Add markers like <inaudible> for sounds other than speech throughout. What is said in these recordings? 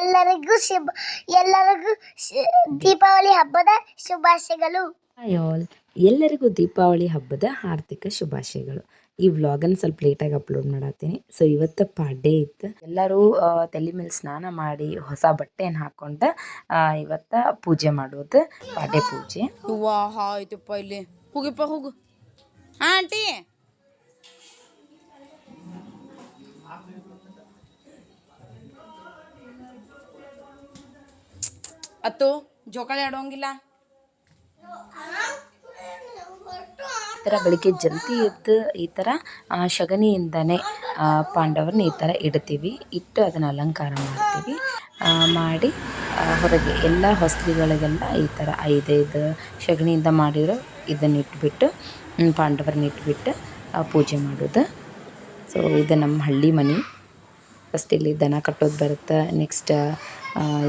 ಎಲ್ಲರಿಗೂ ಶುಭ ಎಲ್ಲರಿಗೂ ಶು- ದೀಪಾವಳಿ ಹಬ್ಬದ ಶುಭಾಶಯಗಳು. ಹಾಯ್ ಆಲ್ ಎಲ್ಲರಿಗೂ ದೀಪಾವಳಿ ಹಬ್ಬದ ಆರ್ಥಿಕ ಶುಭಾಶಯಗಳು. ಈ ವ್ಲಾಗನ್ನು ಸ್ವಲ್ಪ ಲೇಟಾಗಿ ಅಪ್ಲೋಡ್ ಮಾಡತ್ತೀನಿ. ಸೊ ಇವತ್ತು ಪಾಡ್ಡೆ ಇತ್ತು. ಎಲ್ಲರೂ ತಲೆ ಮೇಲೆ ಸ್ನಾನ ಮಾಡಿ ಹೊಸ ಬಟ್ಟೆಯನ್ನು ಹಾಕ್ಕೊಂಡು ಇವತ್ತು ಪೂಜೆ ಮಾಡೋದು. ಪಾಡೆ ಪೂಜೆ. ಹೂವಾ ಆಯ್ತಪ್ಪ ಇಲ್ಲಿ. ಹೋಗಿಪ್ಪ ಹೋಗು. ಹಾ ಆಂಟಿ! ಅತ್ತು, ಜೋಕಾಲಿ ಆಡೋಂಗಿಲ್ಲ. ಈ ಥರ ಬೆಳಿಗ್ಗೆ ಜಲ್ದಿ ಎದ್ದು ಈ ಥರ ಸಗಣಿಯಿಂದನೇ ಪಾಂಡವರನ್ನ ಈ ಥರ ಇಡ್ತೀವಿ. ಇಟ್ಟು ಅದನ್ನು ಅಲಂಕಾರ ಮಾಡ್ತೀವಿ. ಮಾಡಿ ಹೊರಗೆ ಎಲ್ಲ ಹೊಸಲಿಗಳಿಗೆಲ್ಲ ಈ ಥರ ಐದೈದು ಶಗಣಿಯಿಂದ ಮಾಡಿರೋ ಇದನ್ನ ಇಟ್ಬಿಟ್ಟು ಪಾಂಡವರನ್ನ ಇಟ್ಬಿಟ್ಟು ಪೂಜೆ ಮಾಡೋದು. ಸೊ ಇದು ನಮ್ಮ ಹಳ್ಳಿ ಮನೆ. ಫಸ್ಟ್ ಇಲ್ಲಿ ದನ ಕಟ್ಟೋದು ಬರುತ್ತೆ ನೆಕ್ಸ್ಟ್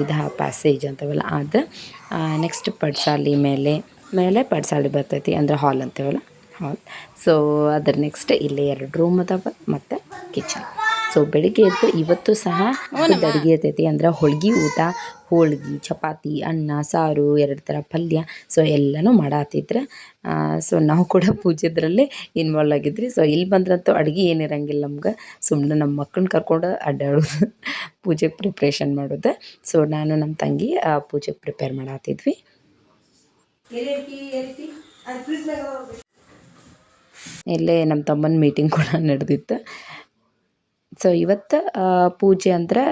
ಇದು ಪ್ಯಾಸೇಜ್ ಅಂತವಲ್ಲ ಅದು. ನೆಕ್ಸ್ಟ್ ಪಡ್ಸಾಲಿ ಮೇಲೆ ಮೇಲೆ ಪಡ್ಸಾಲಿ ಬರ್ತೈತಿ ಅಂದರೆ ಹಾಲ್ ಅಂತೇವಲ್ಲ ಹಾಲ್ ಸೊ ಅದ್ರ ನೆಕ್ಸ್ಟ್ ಇಲ್ಲಿ ಎರಡು ರೂಮ್ ಅದಾವ ಮತ್ತು ಕಿಚನ್ ಸೊ ಬೆಳಿಗ್ಗೆ ಎದ್ದು ಇವತ್ತು ಸಹ ಅಡುಗೆ ಇರ್ತೈತಿ ಅಂದ್ರೆ ಹೋಳ್ಗೆ ಊಟ ಹೋಳ್ಗೆ ಚಪಾತಿ ಅನ್ನ ಸಾರು ಎರಡು ಥರ ಪಲ್ಯ. ಸೊ ಎಲ್ಲನೂ ಮಾಡತ್ತಿದ್ರೆ ಸೊ ನಾವು ಕೂಡ ಪೂಜೆದ್ರಲ್ಲೇ ಇನ್ವಾಲ್ವ್ ಆಗಿದ್ರಿ. ಸೊ ಇಲ್ಲಿ ಬಂದ್ರಂತೂ ಅಡುಗೆ ಏನಿರಂಗಿಲ್ಲ ನಮ್ಗೆ. ಸುಮ್ಮನೆ ನಮ್ಮ ಮಕ್ಕಳನ್ನ ಕರ್ಕೊಂಡು ಅಡ್ಡಾಡೋದು. <laughs> ಪೂಜೆಗೆ ಪ್ರಿಪ್ರೇಷನ್ ಮಾಡೋದು. ಸೊ ನಾನು ನಮ್ಮ ತಂಗಿ ಪೂಜೆ ಪೂಜೆಗೆ ಪ್ರಿಪೇರ್ ಮಾಡತ್ತಿದ್ವಿ ಇಲ್ಲೇ ನಮ್ಮ ತಮ್ಮನ ಮೀಟಿಂಗ್ ಕೂಡ ನಡೆದಿತ್ತು. ಸೊ ಇವತ್ತು ಪೂಜೆ ಅಂದ್ರೆ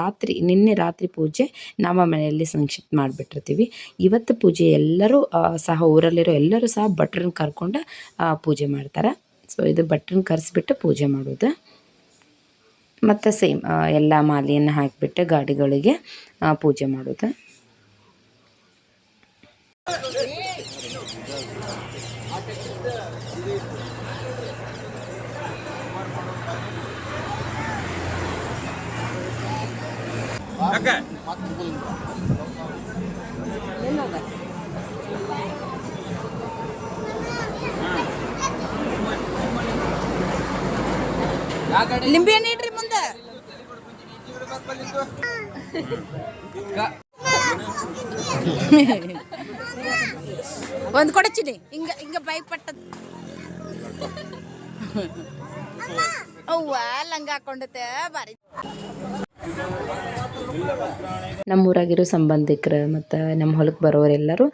ರಾತ್ರಿ, ನಿನ್ನೆ ರಾತ್ರಿ ಪೂಜೆ ನಮ್ಮ ಮನೆಯಲ್ಲಿ ಸಂಕ್ಷಿಪ್ತ ಮಾಡಿಬಿಟ್ಟಿರ್ತೀವಿ. ಇವತ್ತು ಪೂಜೆ ಎಲ್ಲರೂ ಸಹ ಊರಲ್ಲಿರೋ ಎಲ್ಲರೂ ಸಹ ಭಟ್ರನ್ನ ಕರ್ಕೊಂಡು ಪೂಜೆ ಮಾಡ್ತಾರೆ. ಸೊ ಇದು ಭಟ್ರನ್ನ ಕರೆಸ್ಬಿಟ್ಟು ಪೂಜೆ ಮಾಡೋದು. ಮತ್ತು ಸೇಮ್ ಎಲ್ಲ ಮಾಲೆಯನ್ನು ಹಾಕಿಬಿಟ್ಟು ಗಾಡಿಗಳಿಗೆ ಪೂಜೆ ಮಾಡೋದು. ಲಿಂಬೆ ಹಣ್ಣು ಇಡ್ರಿ ಮುಂದೆ ಒಂದು ಕೊಡಚಿನಿ ಹಿಂಗ ಹಿಂಗ ಬೈ ಪಟ್ಟ ಅವ್ವ ಲಂಗ ಹಾಕೊಂಡತೆ ಬಾರಿ. ನಮ್ಮೂರಾಗಿರೋ ಸಂಬಂಧಿಕರು ಮತ್ತು ನಮ್ಮ ಹೊಲಕ್ಕೆ ಬರೋರೆಲ್ಲರೂ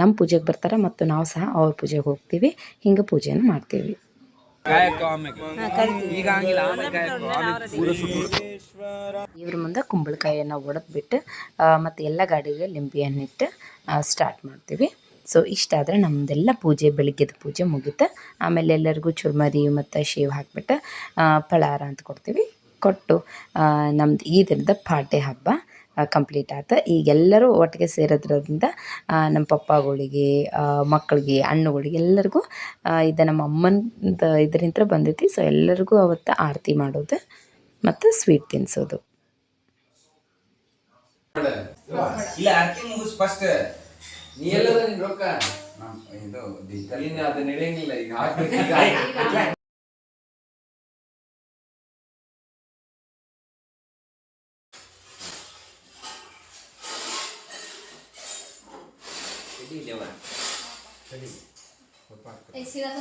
ನಮ್ಮ ಪೂಜೆಗೆ ಬರ್ತಾರೆ ಮತ್ತು ನಾವು ಸಹ ಅವ್ರ ಪೂಜೆಗೆ ಹೋಗ್ತೀವಿ. ಹಿಂಗೆ ಪೂಜೆನ ಮಾಡ್ತೀವಿ. ಇವ್ರ ಮುಂದೆ ಕುಂಬಳಕಾಯಿಯನ್ನು ಒಡೆದ್ಬಿಟ್ಟು ಮತ್ತು ಎಲ್ಲ ಗಾಡಿಗೆ ಲಿಂಬೆಯನ್ನಿಟ್ಟು ಸ್ಟಾರ್ಟ್ ಮಾಡ್ತೀವಿ. ಸೊ ಇಷ್ಟಾದರೆ ನಮ್ಮದೆಲ್ಲ ಪೂಜೆ ಬೆಳಿಗ್ಗೆದ ಪೂಜೆ ಮುಗೀತು, ಆಮೇಲೆ ಎಲ್ಲರಿಗೂ ಚುರ್ಮರಿ ಮತ್ತು ಶೇವ್ ಹಾಕ್ಬಿಟ್ಟು ಫಳಾರ ಅಂತ ಕೊಡ್ತೀವಿ. ಕೊಟ್ಟು ನಮ್ದು ಈ ದಿನದ ಪಾಟೆ ಹಬ್ಬ ಕಂಪ್ಲೀಟ್ ಆಯ್ತು ಈಗೆಲ್ಲರೂ ಒಟ್ಟಿಗೆ ಸೇರೋದ್ರಿಂದ ನಮ್ಮ ಪಪ್ಪಗಳಿಗೆ ಮಕ್ಕಳಿಗೆ ಹಣ್ಣುಗಳಿಗೆ ಎಲ್ಲರಿಗೂ ಇದು ನಮ್ಮ ಅಮ್ಮನ ಇದರಿಂದ ಬಂದೈತಿ. ಸೊ ಎಲ್ಲರಿಗೂ ಅವತ್ತು ಆರತಿ ಮಾಡೋದು ಮತ್ತು ಸ್ವೀಟ್ ತಿನ್ನಿಸೋದು ನೀ ಎಲ್ಲದ ನಿನ್ ರೊಕ್ಕ? ಇದು ಡಿಜಿಟಲ್ ನೀನ್ ಅದನ್ನ ಇಡಂಗಿಲ್ಲ ಈಗ. ಹಾಕ್ಬೇಕು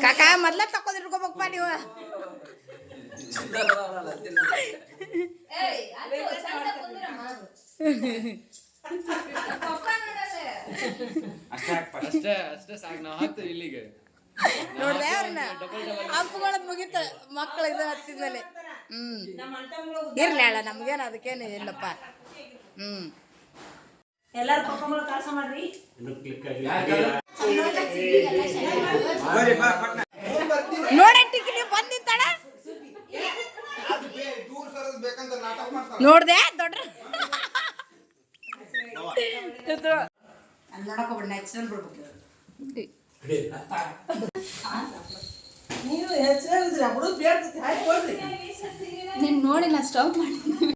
ಕಾಕ ಮೊದ್ಲ ತಕೊಂಡ್ ಇಟ್ಕೋಬೇಕಪ್ಪ ನೀವು. ಹಾಕ್ first. <laughs> ಅಷ್ಟೇ ಅಷ್ಟೇ ಸಾಕು. ನಾವು ಹತ್ತು ಇಲ್ಲಿಗೆ. ನೋಡ್ದೆ ಅವ್ರನ್ನ ಹಬ್ಬಗಳದ್ ಮುಗೀತ. ಮಕ್ಳು ಇದು ಹತ್ತಿದ್ಮೇಲೆ ಹ್ಮ್. ಇರ್ಲಿ ಅಲ್ಲ ನಮ್ಗೇನು ಅದಕ್ಕೇನು ಇಲ್ಲಪ್ಪ. ಹ್ಮ್. ನೋಡಟ್ಟಿಗೆ ನೀವು ಬಂದಿದ್ದಾಳ ನೋಡ್ದೆ ದೊಡ್ಡ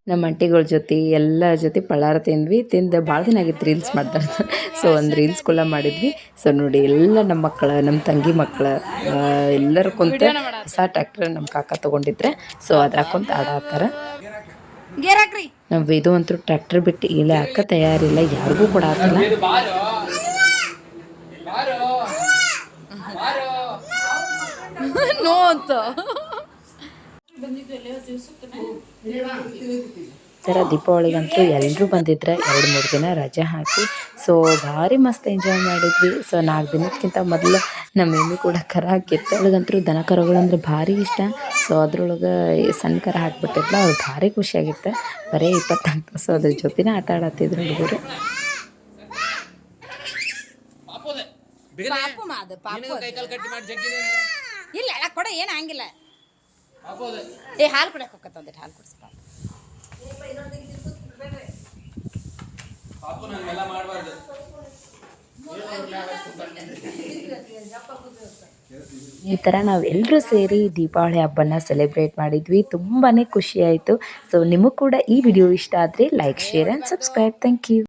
ನಮ್ಮ ಅಂಟಿಗಳ ಜೊತೆ ಎಲ್ಲ ಜೊತೆ ಪಳಾರ ತಿಂದ್ವಿ. ತಿಂದು ಭಾಳ ದಿನ ಆಗಿತ್ತು ರೀಲ್ಸ್ ಮಾಡ್ತಾರೆ ಸೊ ಒಂದು ರೀಲ್ಸ್ ಕೂಡ ಮಾಡಿದ್ವಿ. ಸೊ ನೋಡಿ ಎಲ್ಲ ನಮ್ಮ ಮಕ್ಕಳ ನಮ್ಮ ತಂಗಿ ಮಕ್ಕಳ ಎಲ್ಲರೂ ಕುಂತ ಹೊಸ ಟ್ರ್ಯಾಕ್ಟರ್ ನಮ್ಮ ಕಾಕ ತಗೊಂಡಿದ್ರೆ. ಸೊ ಅದ್ರ ಕುಂತ ಆಡಾತಾರ. ನಾವು ಇದು ನಮ್ಮ ಇದು ಅಂತೂ ಟ್ರ್ಯಾಕ್ಟರ್ ಬಿಟ್ಟು ಇಲ್ಲೇ ಹಾಕ ತಯಾರಿಲ್ಲ. ಯಾರಿಗೂ ಕೂಡ ಬಾರೋ <laughs> ನೋ ಅಂತ ಥರ ದೀಪಾವಳಿಗಂತೂ ಎಲ್ಲರೂ ಬಂದಿದ್ರೆ ಎರಡು ಮೂರು ದಿನ ರಜೆ ಹಾಕಿ ಸೊ ಭಾರಿ ಮಸ್ತ್ ಎಂಜಾಯ್ ಮಾಡಿದ್ವಿ. ಸೊ ನಾಲ್ಕು ದಿನಕ್ಕಿಂತ ಮೊದಲು ನಮ್ಮ ಮಮ್ಮಿ ಕೂಡ ಕರ ಕೆತ್ತೊಳಗಂತೂ ದನ ಕರುಗಳಂದ್ರೆ ಭಾರಿ ಇಷ್ಟ. ಸೊ ಅದ್ರೊಳಗೆ ಸಣ್ಣ ಕರ ಹಾಕ್ಬಿಟ್ಟಿದ್ಲ ಅವ್ರು ಭಾರಿ ಖುಷಿಯಾಗಿತ್ತು. ಬರೀ ಇಪ್ಪತ್ನಾಲ್ಕು ಸೊ ಅದ್ರ ಜೊತೆನೇ ಆಟ ಆಡತ್ತಿದ್ರು ಹುಡುಗರು. ಪಾಪು ಮಾದ ಪಾಪು ಇಲ್ಲ ಅಲ್ಲ ಕೊಡ ಏನು ಹಂಗಿಲ್ಲ. ಏ ಹಾಲು ಕುಡಿಯಕ್ಕೆ ಹೋಗತ್ತ ಒಂದಿಟ್ಟು ಹಾಲು ಕುಡಿಸ್ಪ ಪಾಪು. ನಂಗೆಲ್ಲ ಮಾಡಬಾರ್ದು. ಈ ಥರ ನಾವೆಲ್ಲರೂ ಸೇರಿ ದೀಪಾವಳಿ ಹಬ್ಬನ ಸೆಲೆಬ್ರೇಟ್ ಮಾಡಿದ್ವಿ. ತುಂಬಾ ಖುಷಿ ಆಯಿತು. ಸೊ ನಿಮಗೂ ಕೂಡ ಈ ವಿಡಿಯೋ ಇಷ್ಟ ಆದರೆ like share and subscribe thank you